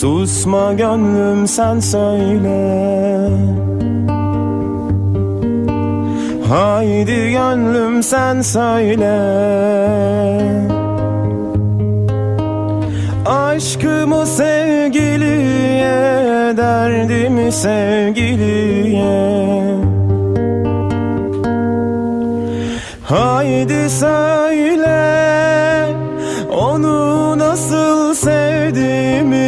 Susma gönlüm sen söyle. Haydi gönlüm sen söyle. Aşkımı sevgiliye Derdimi sevgiliye. Haydi söyle Onu nasıl sevdiğimi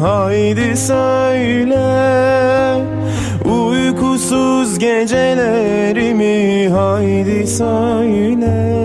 haydi söyle Uykusuz gecelerimi haydi söyle.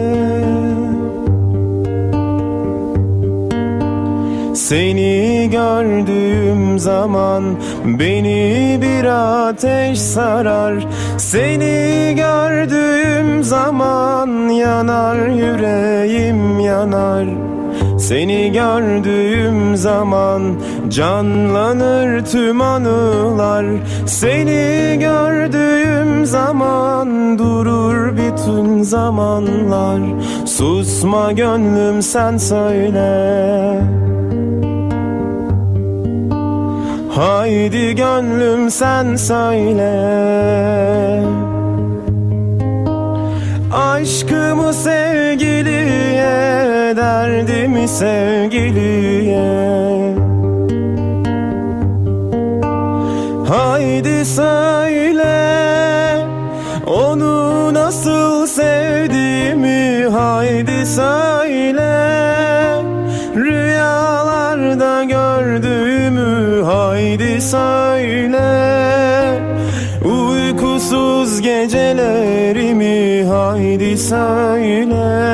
Seni gördüğüm zaman beni bir ateş sarar. Seni gördüğüm zaman yanar yüreğim yanar Seni gördüğüm zaman canlanır tüm anılar. Seni gördüğüm zaman durur bütün zamanlar. Susma gönlüm sen söyle. Haydi gönlüm sen söyle. Aşkımı sevgiliye Derdimi sevgiliye Haydi söyle Onu nasıl sevdiğimi. Haydi söyle Rüyalarda gördüğümü. Haydi söyle Uykusuz gecelerimi. Haydi söyle